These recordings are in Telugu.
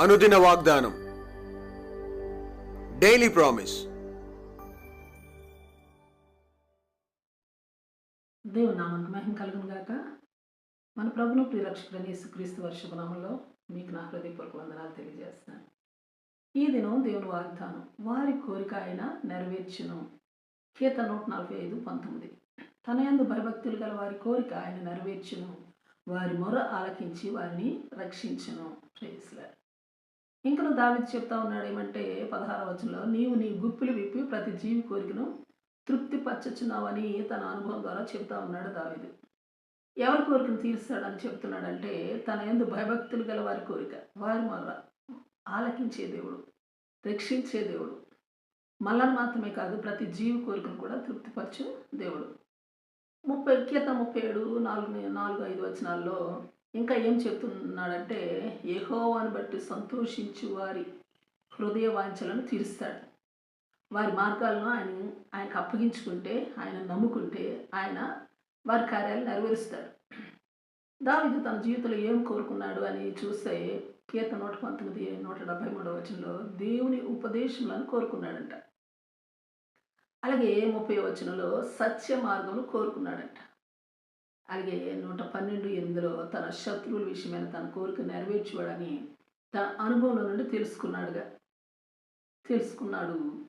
అనుదిన వాగ్దానం. డైలీ ప్రామిస్ దేవుని నామానికి మహిమ కలుగును గాక. మన ప్రభును ప్రియరక్షకుడైన యేసుక్రీస్తు వర్షపు నామంలో మీకు నా హృదయపూర్వక వందనాలు తెలియజేస్తాను ఈ దినం దేవుని వాగ్దానం వారి కోరిక ఆయన నెరవేర్చును. కీత నూట నలభై ఐదు పంతొమ్మిది. తన యందు భయభక్తులు గల వారి కోరిక ఆయన నెరవేర్చును. వారి మొర ఆలకించి వారిని రక్షించను. ప్రేస్లర్ ఇంకను దావిది చెప్తా ఉన్నాడు ఏమంటే పదహార వచనంలో నీవు నీ గుప్పులు విప్పి ప్రతి జీవి కోరికను తృప్తిపరచుచున్నావని తన అనుభవం ద్వారా చెప్తా ఉన్నాడు దావిదు. ఎవరి కోరికను తీరుస్తాడని చెప్తున్నాడంటే తన ఎందు భయభక్తులు గల వారి కోరిక. వారి మొర్ర ఆలకించే దేవుడు రక్షించే దేవుడు. మళ్ళను మాత్రమే కాదు ప్రతి జీవి కోరికను కూడా తృప్తిపరచు దేవుడు. ముప్పై కీర్తన ముప్పై ఏడు నాలుగు నాలుగు ఐదు వచనాల్లో ఇంకా ఏం చెప్తున్నాడంటే యెహోవాను బట్టి సంతోషించి వారి హృదయ వాంఛలను తీరుస్తాడు. వారి మార్గాలను ఆయన ఆయనకు అప్పగించుకుంటే ఆయన నమ్ముకుంటే ఆయన వారి కార్యాలు నెరవేరుస్తాడు. దావిదు తన జీవితంలో ఏం కోరుకున్నాడు అని చూస్తే కీర్త నూట పంతొమ్మిది నూట డెబ్బై మూడవ వచనంలో దేవుని ఉపదేశములను కోరుకున్నాడంట. అలాగే ముప్పై వచనంలో సత్య మార్గములు కోరుకున్నాడంట. అలాగే నూట పన్నెండు ఎనిమిదిలో తన శత్రువుల విషయమైన తన కోరిక నెరవేర్చువాడని తన అనుభవంలో నుండి తెలుసుకున్నాడుగా. తెలుసుకున్నాడు.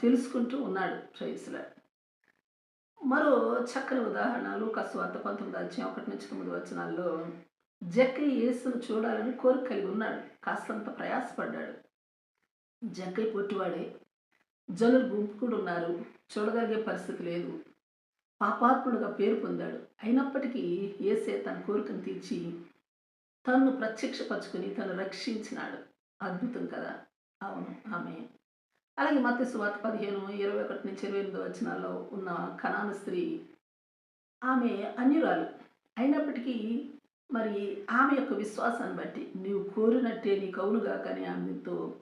తెలుసుకుంటూ ఉన్నాడు ప్రైస్లా మరో చక్కని ఉదాహరణలు లూకాస్వార్త పంతొమ్మిది అధ్యాయం ఒకటి నుంచి తొమ్మిది వచనాల్లో జక్కయ్య యేసును చూడాలని కోరిక కలిగి ఉన్నాడు. కాస్తంత ప్రయాసపడ్డాడు. జక్కై పొట్టివాడే జనులు గుంపు కూడా ఉన్నారు చూడగలిగే పరిస్థితి లేదు. పాపాత్ముడుగా పేరు పొందాడు. అయినప్పటికీ ఏసే తన కోరికను తీర్చి తన్ను ప్రత్యక్షపరచుకుని తను రక్షించినాడు. అద్భుతం కదా? అవును. ఆమె అలాగే మత్స్య సువార్త పదిహేను ఇరవై ఒకటి నుంచి ఇరవై ఎనిమిది వచనాల్లో ఉన్న కణాన స్త్రీ ఆమె అన్యురాలు. అయినప్పటికీ మరి ఆమె యొక్క విశ్వాసాన్ని బట్టి నీవు కోరినట్టే నీ కౌలుగా కానీ ఆమెతో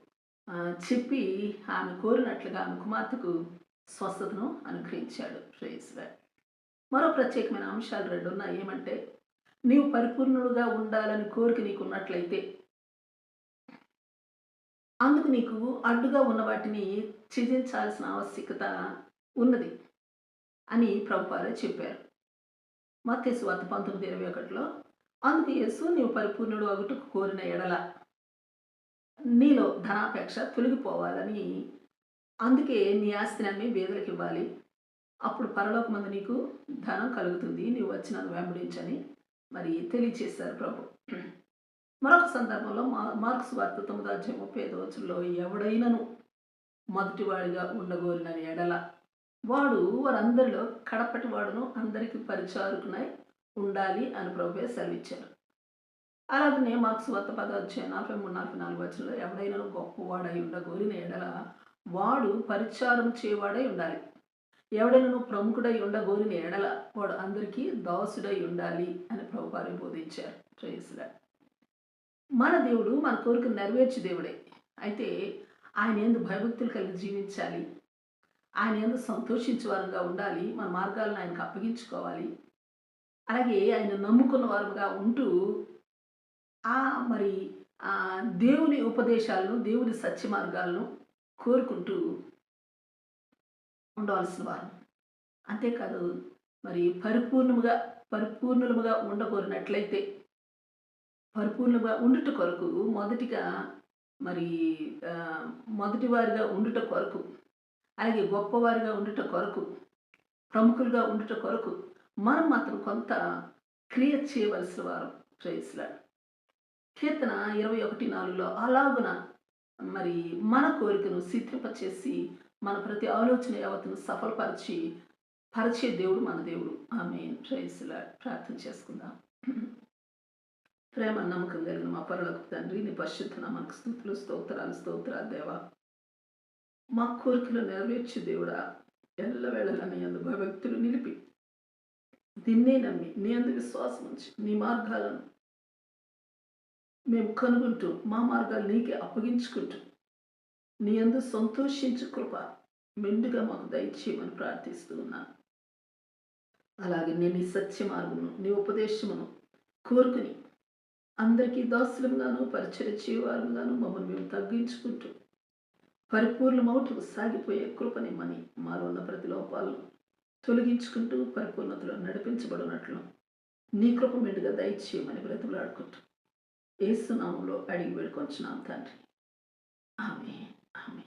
చెప్పి ఆమె కోరినట్లుగా ఆమె కుమార్తెకు స్వస్థతను అనుగ్రహించాడు. శ్రేయస్గా మరో ప్రత్యేకమైన అంశాలు రెండు ఉన్నాయి ఏమంటే నీవు పరిపూర్ణుడుగా ఉండాలని కోరిక నీకు ఉన్నట్లయితే అందుకు నీకు అడ్డుగా ఉన్న వాటిని ఛేదించాల్సిన ఆవశ్యకత ఉన్నది అని ప్రభుపారే చెప్పారు. మత్స్సు వార్త పంతొమ్మిది ఇరవై ఒకటిలో అందుకు యేసు నీవు పరిపూర్ణుడు అగుటకు కోరిన ఎడల నీలో ధనాపేక్ష తొలగిపోవాలని అందుకే నీ ఆస్తిని అమ్మి బేదలకు ఇవ్వాలి అప్పుడు పరలోకమందు నీకు ధనం కలుగుతుంది నీవు వచ్చిన వెంబడించని మరి తెలియచేశారు ప్రభు. మరొక సందర్భంలో మా మార్క్స్ వార్త తొమ్మిది అధ్యాయం ముప్పై ఐదు వచ్చుల్లో ఎవడైనను మొదటివాడిగా ఉండగోరిన ఎడల. వాడు వారందరిలో కడపటి వాడును అందరికీ పరిచారుకునై ఉండాలి అని ప్రభువే సెలవిచ్చారు. అలాగనే మార్క్స్ వార్త పద అధ్యాయం నలభై మూడు నలభై నాలుగు వచ్చంలో ఎవడైనా గొప్పవాడై ఉండగోరిన ఎడల వాడు పరిచారం చేయవాడై ఉండాలి. ఎవడను ప్రముఖుడై ఉండగోరిన ఎడల వాడు అందరికీ దాసుడై ఉండాలి అని ప్రభుపారి బోధించారు ప్రేయస్లా మన దేవుడు మన కోరిక నెరవేర్చే దేవుడే. అయితే ఆయన ఎందు భయభక్తులు కలిగి జీవించాలి. ఆయన ఎందు సంతోషించే వారుగా ఉండాలి. మన మార్గాలను ఆయనకు అప్పగించుకోవాలి. అలాగే ఆయన నమ్ముకున్న వారుగా ఉంటూ ఆ మరి ఆ దేవుని ఉపదేశాలను దేవుని సత్య మార్గాలను కోరుకుంటూ ఉండవలసిన వారు. అంతేకాదు మరి పరిపూర్ణముగా పరిపూర్ణముగా ఉండకూరినట్లయితే పరిపూర్ణంగా ఉండుట కొరకు మొదటిగా మరి మొదటి వారిగా ఉండుట కొరకు అలాగే గొప్పవారిగా ఉండుట కొరకు ప్రముఖులుగా ఉండుట కొరకు మనం మాత్రం కొంత క్రియ చేయవలసిన వారు ప్రేయస్లా కీర్తన ఇరవై ఒకటి నాలుగులో అలాగున మరి మన కోరికను సిద్ధింపచేసి మన ప్రతి ఆలోచన యావత్తును సఫలపరిచి పరిచే దేవుడు మన దేవుడు. ఆమె ప్రేయస్లా ప్రార్థన చేసుకుందాం. ప్రేమ నమ్మకం కలిగిన మా పరులకు తండ్రి నీ పరిశుద్ధ మనకు స్థుతులు స్తోత్రాలు స్తోత్రాలు దేవా. మా కోరికలు నెరవేర్చే దేవుడా ఎల్లవేళలా నీ అందు భయభక్తులు నిలిపి నిన్నే నమ్మి నీ అందు విశ్వాసం ఉంచి నీ మార్గాలను మేము కనుగొంటూ మా మార్గాలు నీకే అప్పగించుకుంటూ నీ అందు సంతోషించు కృప మెండుగా మాకు దయచేయమని ప్రార్థిస్తూ ఉన్నాను. అలాగే నేను నీ సత్య మార్గమును నీ ఉపదేశమును కోరుకుని అందరికీ దాసులంగాను పరిచయ చేయవారంగాను మమ్మల్ని మేము తగ్గించుకుంటూ పరిపూర్ణమౌటకు సాగిపోయే కృపనిమ్మని మాలో ఉన్న ప్రతి లోపాలను తొలగించుకుంటూ పరిపూర్ణతలో నడిపించబడినట్లు నీ కృప మెండుగా దయచేయమని బ్రతులాడుకుంటూ ఏసునామంలో అడిగి వేడుకొంచున్నాం తండ్రి ఆమె ఆమె